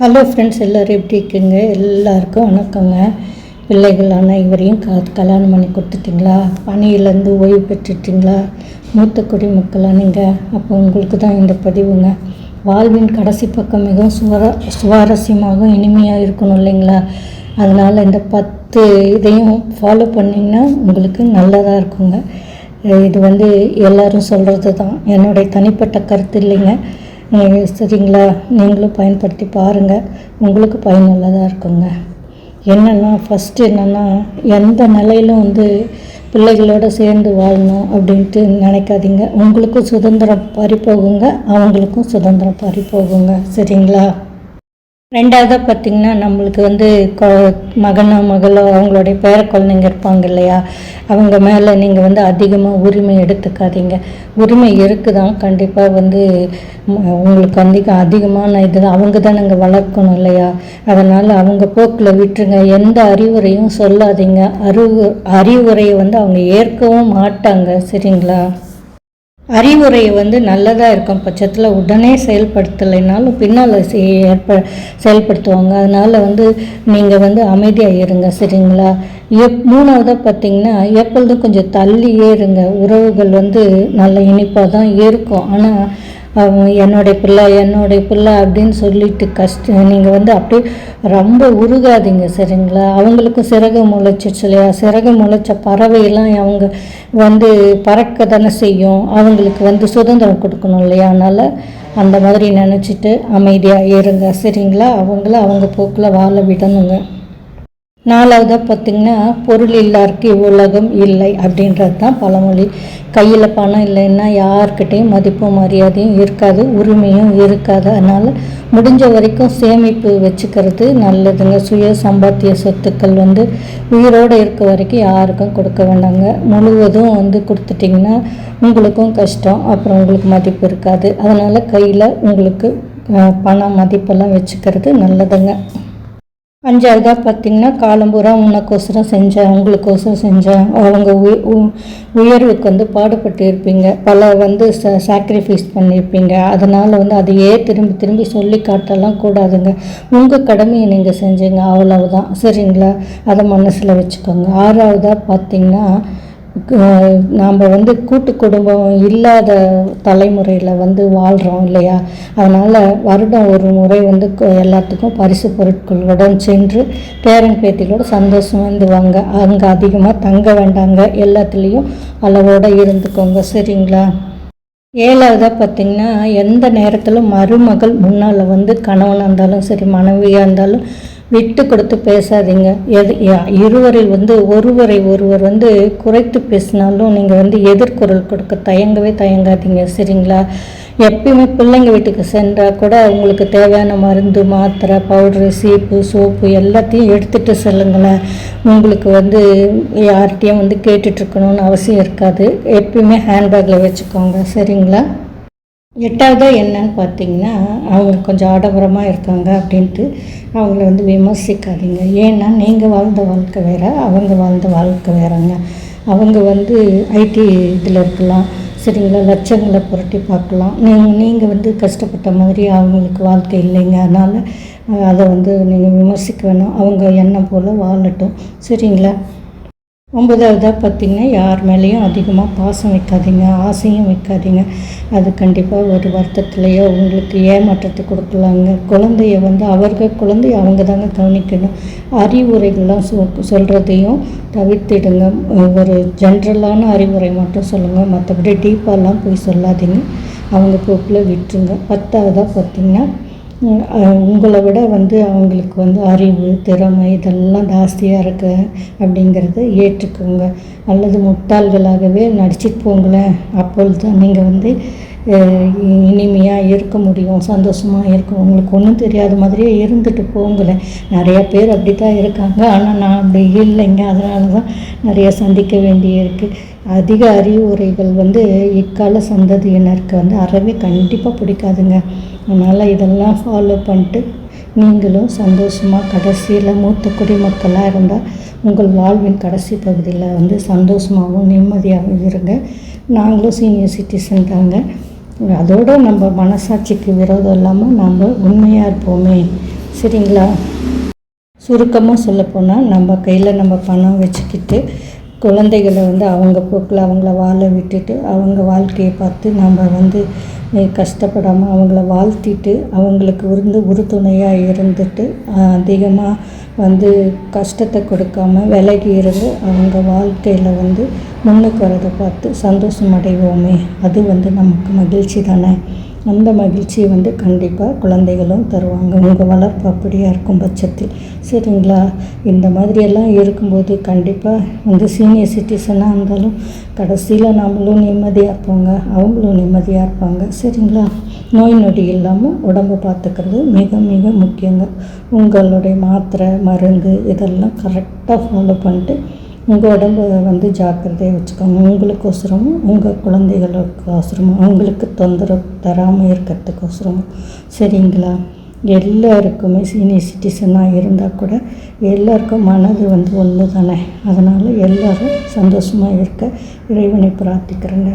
Hello friends எல்லோரும் எப்படி இருக்குங்க? எல்லாருக்கும் வணக்கங்க. பிள்ளைகள் அனைவரையும் க கல்யாணம் பண்ணி கொடுத்துட்டிங்களா? பணியிலேருந்து ஓய்வு பெற்றுட்டிங்களா? மூத்த குடிமக்களாக நீங்கள் அப்போ உங்களுக்கு தான் இந்த பதிவுங்க. வாழ்வின் கடைசி பக்கம் மிகவும் சுவர சுவாரஸ்யமாகவும் இனிமையாக இருக்கணும் இல்லைங்களா? அதனால் இந்த பத்து இதையும் ஃபாலோ பண்ணிங்கன்னா உங்களுக்கு நல்லதாக இருக்குங்க. இது வந்து எல்லோரும் சொல்கிறது தான் என்னுடைய தனிப்பட்ட கருத்து இல்லைங்க. சரிங்களா? நீங்களும் பயன்படுத்தி பாருங்கள் உங்களுக்கு பயனுள்ளதாக இருக்குங்க. என்னென்னா ஃபஸ்ட்டு என்னென்னா எந்த நிலையிலும் வந்து பிள்ளைகளோடு சேர்ந்து வாழணும் அப்படின்ட்டு நினைக்காதீங்க. உங்களுக்கும் சுதந்திரம் பறிப்போகுங்க அவங்களுக்கும் சுதந்திரம் பறிப்போகுங்க சரிங்களா? ரெண்டாவதாக பார்த்திங்கன்னா நம்மளுக்கு வந்து கொ மகனோ மகளோ அவங்களுடைய பேர குழந்தைங்க இருப்பாங்க இல்லையா? அவங்க மேலே நீங்கள் வந்து அதிகமாக உரிமை எடுத்துக்காதீங்க. உரிமை இருக்குதான் கண்டிப்பாக வந்து உங்களுக்கு வந்து அதிகமான இது அவங்க தான் நாங்கள் வளர்க்கணும் இல்லையா? அதனால் அவங்க போக்கில் விட்டுருங்க. எந்த அறிவுரையும் சொல்லாதீங்க. அறிவு அறிவுரையை வந்து அவங்க ஏற்கவும் மாட்டாங்க. சரிங்களா? அறிவுரை வந்து நல்லதாக இருக்கும் பட்சத்தில் உடனே செயல்படுத்தலைனாலும் பின்னால் செய்- ஏற்ப செயல்படுத்துவாங்க. அதனால் வந்து நீங்கள் வந்து அமைதியாக இருங்க சரிங்களா? எப் மூணாவதாக பார்த்தீங்கன்னா எப்பொழுதும் கொஞ்சம் தள்ளியே இருங்க. உறவுகள் வந்து நல்ல இனிப்பாக தான் இருக்கும். ஆனால் என்னுடைய பிள்ளை என்னுடைய பிள்ளை அப்படின்னு சொல்லிட்டு கஷ்டம் நீங்கள் வந்து அப்படியே ரொம்ப உருகாதீங்க சரிங்களா? அவங்களுக்கும் சிறகு முளைச்சிச்சு இல்லையா? சிறகு முளைச்ச பறவையெல்லாம் அவங்க வந்து பறக்க தானே செய்யும். அவங்களுக்கு வந்து சுதந்திரம் கொடுக்கணும் இல்லையா? அதனால் அந்த மாதிரி நினச்சிட்டு அமைதியாக இருங்க சரிங்களா? அவங்கள அவங்க போக்கில் வாழ விடணுங்க. நாலாவதாக பார்த்திங்கன்னா பொருள் இல்லாருக்கு உலகம் இல்லை அப்படின்றது தான் பழமொழி. கையில் பணம் இல்லைன்னா யார்கிட்டையும் மதிப்பும் மரியாதையும் இருக்காது உரிமையும் இருக்காது. அதனால் முடிஞ்ச வரைக்கும் சேமிப்பு வச்சுக்கிறது நல்லதுங்க. சுய சம்பாத்திய சொத்துக்கள் வந்து உயிரோடு இருக்க வரைக்கும் யாருக்கும் கொடுக்க வேண்டாங்க. முழுவதும் வந்து கொடுத்துட்டிங்கன்னா உங்களுக்கும் கஷ்டம் அப்புறம் உங்களுக்கு மதிப்பு இருக்காது. அதனால் கையில் உங்களுக்கு பணம் மதிப்பெல்லாம் வச்சுக்கிறது நல்லதுங்க. அஞ்சாவதாக பார்த்தீங்கன்னா காலம்பூரா உனக்கோசரம் செஞ்சேன் உங்களுக்கோசரம் செஞ்சேன் அவங்க உய- உ- உயர்வுக்கு வந்து பாடுபட்டு இருப்பீங்க. பல வந்து ச சாக்ரிஃபைஸ் பண்ணியிருப்பீங்க அதனால் வந்து அதையே திரும்பி திரும்பி சொல்லி காட்டலாம் கூடாதுங்க. உங்கள் கடமையை நீங்கள் செஞ்சீங்க அவ்வளவுதான். சரிங்களா? அதை மனசில் வச்சுக்கோங்க. ஆறாவதாக பார்த்தீங்கன்னா நாம் வந்து கூட்டு குடும்பம் இல்லாத தலைமுறையில் வந்து வாழ்கிறோம் இல்லையா? அதனால் வருடம் ஒரு முறை வந்து எல்லாத்துக்கும் பரிசு பொருட்களுடன் சென்று பேரன் பேத்திகளோட சந்தோஷமா வந்துவாங்க அங்கே அதிகமாக தங்க வேண்டாங்க. எல்லாத்துலேயும் அளவோடு இருந்துக்கோங்க. சரிங்களா? ஏழாவதாக பார்த்தீங்கன்னா எந்த நேரத்திலும் மருமகள் முன்னால் வந்து கணவனாக இருந்தாலும் சரி மனைவியாக இருந்தாலும் விட்டு கொடுத்து பேசாதீங்க. எது யா- இருவரில் வந்து ஒருவரை ஒருவர் வந்து குறைத்து பேசினாலும் நீங்கள் வந்து எதிர்குரல் கொடுக்க தயங்கவே தயங்காதீங்க சரிங்களா? எப்பயுமே பிள்ளைங்க வீட்டுக்கு சென்றால் கூட உங்களுக்கு தேவையான மருந்து மாத்திரை பவுட்ரு சீப்பு சோப்பு எல்லாத்தையும் எடுத்துகிட்டு செல்லுங்களேன். உங்களுக்கு வந்து யார்கிட்டையும் வந்து கேட்டுட்ருக்கணும்னு அவசியம் இருக்காது. எப்பயுமே ஹேண்ட்பேக்கில் வச்சுக்கோங்க சரிங்களா? எட்டாவது என்னன்னு பார்த்தீங்கன்னா அவங்க கொஞ்சம் ஆடம்பரமாக இருக்காங்க அப்படின்ட்டு அவங்கள வந்து விமர்சிக்காதீங்க. ஏன்னா நீங்கள் வாழ்ந்த வாழ்க்கை வேறு அவங்க வாழ்ந்த வாழ்க்கை வேறங்க. அவங்க வந்து ஐடி இதில் இருக்கலாம். சரிங்களா? லட்சங்களை புரட்டி பார்க்கலாம். நீங்கள் நீங்கள் வந்து கஷ்டப்பட்ட மாதிரி அவங்களுக்கு வாழ்க்கை இல்லைங்க. அதனால் அதை வந்து நீங்கள் விமர்சிக்க வேணும். அவங்க எண்ணம் போல் வாழட்டும். சரிங்களா? ஒன்பதாவதாக பார்த்தீங்கன்னா யார் மேலேயும் அதிகமாக பாசம் வைக்காதீங்க ஆசையும் வைக்காதீங்க. அது கண்டிப்பாக ஒரு வருத்தத்துலேயோ உங்களுக்கு ஏமாற்றத்தை கொடுக்கலாங்க. குழந்தைய வந்து அவர்கள் குழந்தைய அவங்க தாங்க கவனிக்கணும். அறிவுரைகள்லாம் சொ சொல்கிறதையும் தவிர்த்திடுங்க. ஒரு ஜென்ரலான அறிவுரை மட்டும் சொல்லுங்கள் மற்றபடி டீப்பாலாம் போய் சொல்லாதீங்க. அவங்க போக்கில் விட்டுருங்க. பத்தாவதாக பார்த்தீங்கன்னா உங்களை விட வந்து அவங்களுக்கு வந்து அறிவு திறமை இதெல்லாம் ஜாஸ்தியாக இருக்கு அப்படிங்கிறத ஏற்றுக்கோங்க. அல்லது முட்டாள்களாகவே நடிச்சிட்டு போங்களேன் அப்பொழுது தான் நீங்கள் வந்து இனிமையாக இருக்க முடியும் சந்தோஷமாக இருக்கும். உங்களுக்கு ஒன்றும் தெரியாத மாதிரியே இருந்துட்டு போங்களேன். நிறையா பேர் அப்படி தான் இருக்காங்க. ஆனால் நான் அப்படி இல்லைங்க. அதனால தான் நிறைய சந்திக்க வேண்டியிருக்கு. அதிக அறிவுரைகள் வந்து இக்கால சந்ததியினருக்கு வந்து அறவே கண்டிப்பாக பிடிக்காதுங்க. அதனால் இதெல்லாம் ஃபாலோ பண்ணிட்டு நீங்களும் சந்தோஷமாக கடைசியில் மூத்த குடிமக்களாக இருந்தால் உங்கள் வாழ்வின் கடைசி பகுதியில் வந்து சந்தோஷமாகவும் நிம்மதியாகவும் இருங்க. நாங்களும் சீனியர் சிட்டிசன் தாங்க. அதோடு நம்ம மனசாட்சிக்கு விரோதம் இல்லாமல் நம்ம உண்மையாக இருப்போமே. சரிங்களா? சுருக்கமாக சொல்லப்போனால் நம்ம கையில் நம்ம பணம் வச்சுக்கிட்டு குழந்தைகளை வந்து அவங்க போக்கில் அவங்கள வாழ விட்டுட்டு அவங்க வாழ்க்கையை பார்த்து நம்ம வந்து கஷ்டப்படாமல் அவங்கள வாழ்த்திட்டு அவங்களுக்கு வந்து உறுதுணையாக இருந்துட்டு அதிகமாக வந்து கஷ்டத்தை கொடுக்காம விலகி இருந்து அவங்க வாழ்க்கையில் வந்து முன்னுக்கு வரதை பார்த்து சந்தோஷம் அடைவோமே. அது வந்து நமக்கு மகிழ்ச்சி தானே? அந்த மகிழ்ச்சியை வந்து கண்டிப்பாக குழந்தைகளும் தருவாங்க. உங்கள் வளர்ப்பு அப்படியாக இருக்கும் பட்சத்தில். சரிங்களா? இந்த மாதிரியெல்லாம் இருக்கும்போது கண்டிப்பாக வந்து சீனியர் சிட்டிசனாக இருந்தாலும் கடைசியில் நம்மளும் நிம்மதியாக இருப்பாங்க. அவங்களும் நிம்மதியாக இருப்பாங்க. சரிங்களா? நோய் நொடி இல்லாமல் உடம்பு பார்த்துக்கிறது மிக மிக முக்கியங்க. உங்களுடைய மாத்திரை மருந்து இதெல்லாம் கரெக்டாக ஃபாலோ பண்ணிட்டு உங்கள் உடம்பு வந்து ஜாக்கிரதையாக வச்சுக்கோங்க. உங்களுக்கோசரம் உங்கள் குழந்தைகளுக்கோசரம் அவங்களுக்கு தொந்தரவு தராமல் இருக்கிறதுக்கோசரம். சரிங்களா? எல்லாருக்குமே சீனியர் சிட்டிசனாக இருந்தால் கூட எல்லாருக்கும் மனது வந்து ஒன்று தானே அதனால் எல்லோரும் சந்தோஷமாக இருக்க இறைவனை பிரார்த்திக்கிறேங்க.